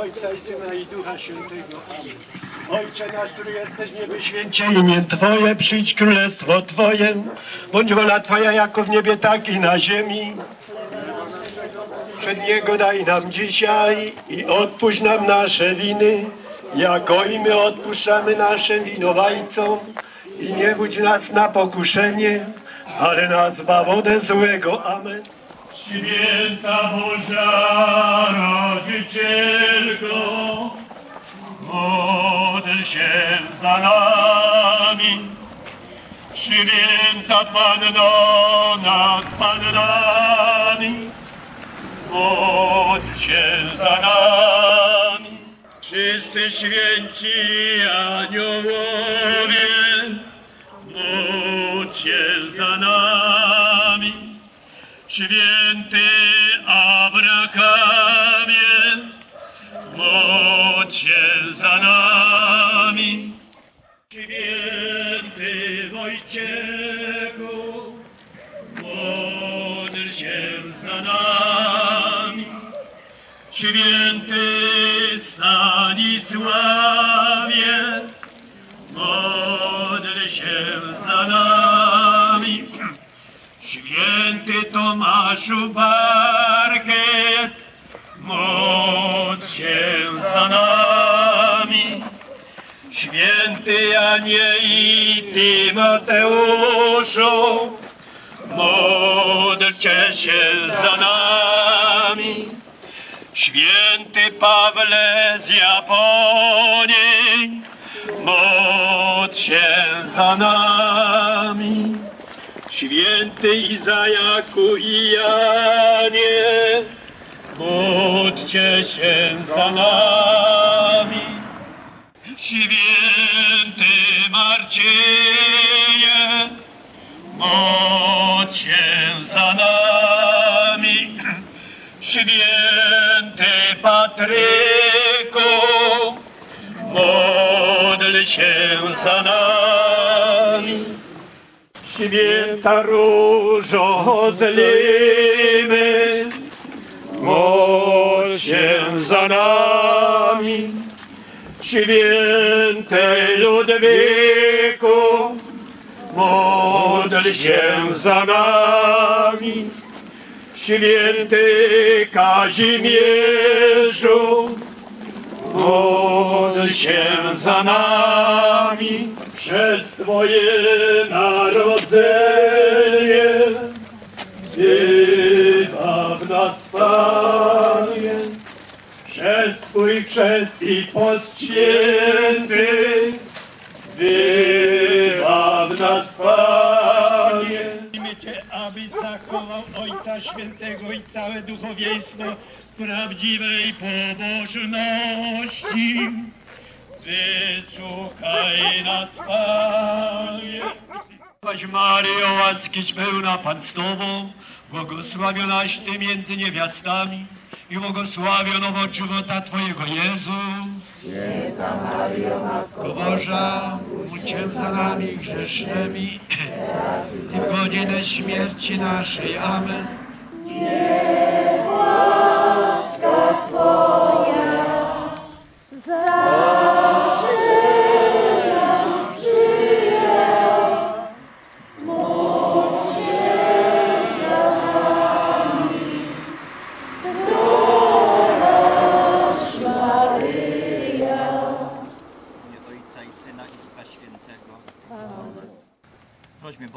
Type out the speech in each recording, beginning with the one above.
Ojca i Syna i Ducha Świętego. Ojcze nasz, który jesteś w niebie, święcie imię Twoje, przyjdź królestwo Twoje, bądź wola Twoja jako w niebie, tak i na ziemi. Przed Niego daj nam dzisiaj i odpuść nam nasze winy, jako i my odpuszczamy naszym winowajcom. I nie wódź nas na pokuszenie, ale nas zbaw ode złego. Amen. Święta Boża Rodzicielko, módl się za nami. Święta Panno nad Pannami, módl się za nami. Wszyscy święci aniołowie, się za nami. Święty Abrahamie, módl się za nami. Święty Wojciechu, módl się za nami. Święty Stanisławie, módl się za nami. Tomaszu Barkiet, módl się za nami. Święty Janie i Tymoteuszu, módlcie się za nami. Święty Pawle z Japonii, módl się za nami. Święty Izajaku i Janie, módlcie się za nami. Święty Marcinie, módl się za nami. Święty Patryku, módl się za nami. Święta Różo z Limy, módl się za nami. Święty Ludwiku, módl się za nami. Święty Kazimierzu, módl się za nami przez Twoje narodzenie. Wybaw nas, Panie, przez Twój chrzest i post święty. Wybaw nas, Panie. Prosimy Cię, abyś zachował Ojca Świętego i całe duchowieństwo w prawdziwej pobożności. Wysłuchaj nas, Panie. Chodź Maryjo, łaskiś pełna Pan z Tobą, błogosławionaś Ty między niewiastami i błogosławion owoc żywota Twojego Jezus. Święta Maryjo, Matko Boża, módl za nami grzesznymi i w godzinę śmierci naszej. Amen.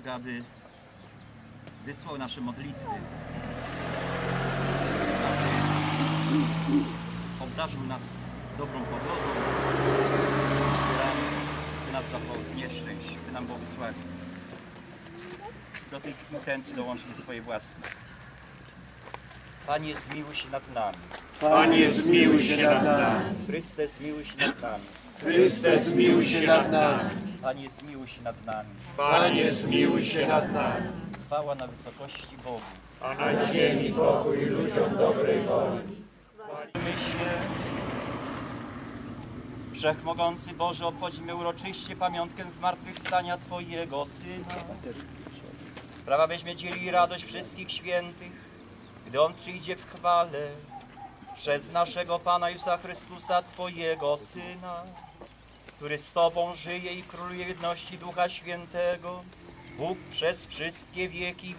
Boga, aby wysłał nasze modlitwy, aby obdarzył nas dobrą pogodą, by nas zachował nieszczęść, by nam błogosławił. Do tych intencji dołączmy swoje własne. Panie, zmiłuj się nad nami. Panie, zmiłuj się nad nami. Chryste, zmiłuj się nad nami. Chryste, zmiłuj się nad nami. Panie, zmiłuj się nad nami. Panie, zmiłuj się nad nami. Chwała na wysokości Bogu. A na ziemi pokój ludziom dobrej woli. Myślę, Wszechmogący Boże, obchodzimy uroczyście pamiątkę zmartwychwstania Twojego Syna. Sprawa byśmy dzieli radość wszystkich świętych, gdy On przyjdzie w chwale przez naszego Pana Jezusa Chrystusa, Twojego Syna, który z Tobą żyje i króluje w jedności Ducha Świętego, Bóg przez wszystkie wieki.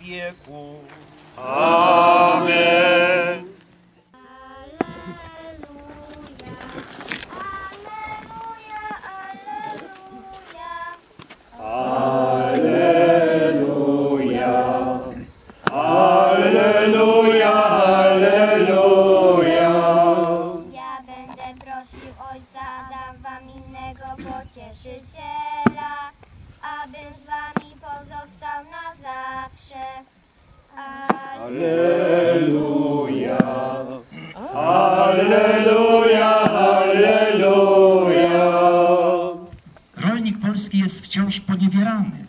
Ja będę prosił Ojca, dam wam innego pocieszyciela, abym z wami pozostał na zawsze. Rolnik polski jest wciąż poniewierany.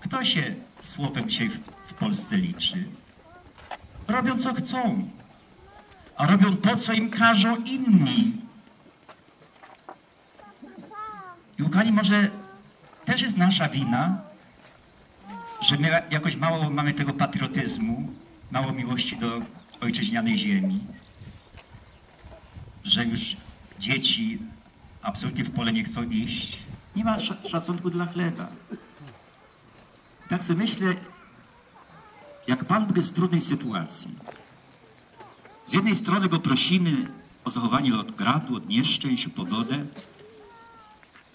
Kto się słowem dzisiaj w Polsce liczy? Robią co chcą, a robią to, co im każą inni. I kochani, może też jest nasza wina, że my jakoś mało mamy tego patriotyzmu, mało miłości do ojczyźnianej ziemi, że już dzieci absolutnie w pole nie chcą iść. Nie ma sza- szacunku dla chleba. Tak sobie myślę, jak Pan Bóg jest w trudnej sytuacji. Z jednej strony Go prosimy o zachowanie od gradu, od nieszczęść, o pogodę,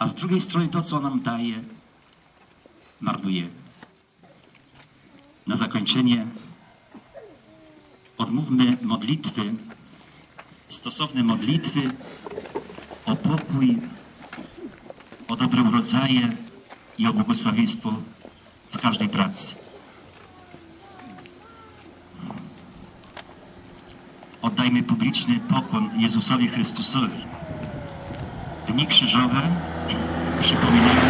a z drugiej strony to, co nam daje, marnuje. Na zakończenie odmówmy modlitwy, stosowne modlitwy o pokój, o dobre urodzaje i o błogosławieństwo w każdej pracy. Oddajmy publiczny pokłon Jezusowi Chrystusowi. Dni krzyżowe przypominają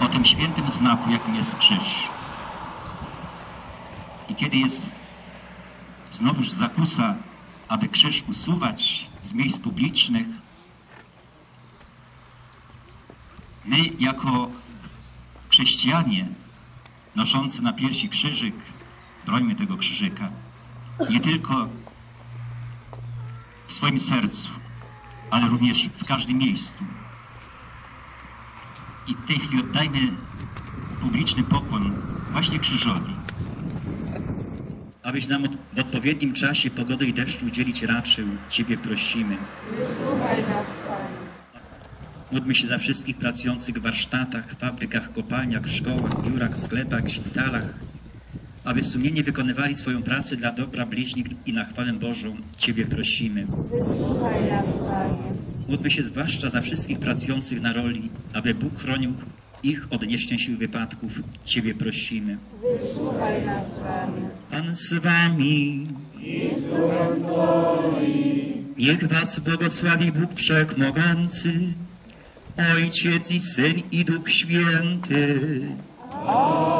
o tym świętym znaku, jakim jest krzyż. I kiedy jest znowuż zakusa, aby krzyż usuwać z miejsc publicznych, my jako chrześcijanie noszący na piersi krzyżyk, brońmy tego krzyżyka, nie tylko w swoim sercu, ale również w każdym miejscu. I w tej chwili oddajmy publiczny pokłon właśnie krzyżowi. Abyś nam w odpowiednim czasie pogody i deszczu udzielić raczył, Ciebie prosimy. Módlmy się za wszystkich pracujących w warsztatach, fabrykach, kopalniach, szkołach, biurach, sklepach i szpitalach, aby sumiennie wykonywali swoją pracę dla dobra bliźnich i na chwałę Bożą. Ciebie prosimy. Módlmy się zwłaszcza za wszystkich pracujących na roli, aby Bóg chronił ich od nieszczęśliwych wypadków. Ciebie prosimy. Pan z wami. Niech was błogosławi Bóg Wszechmogący, Ojciec i Syn i Duch Święty. Amen.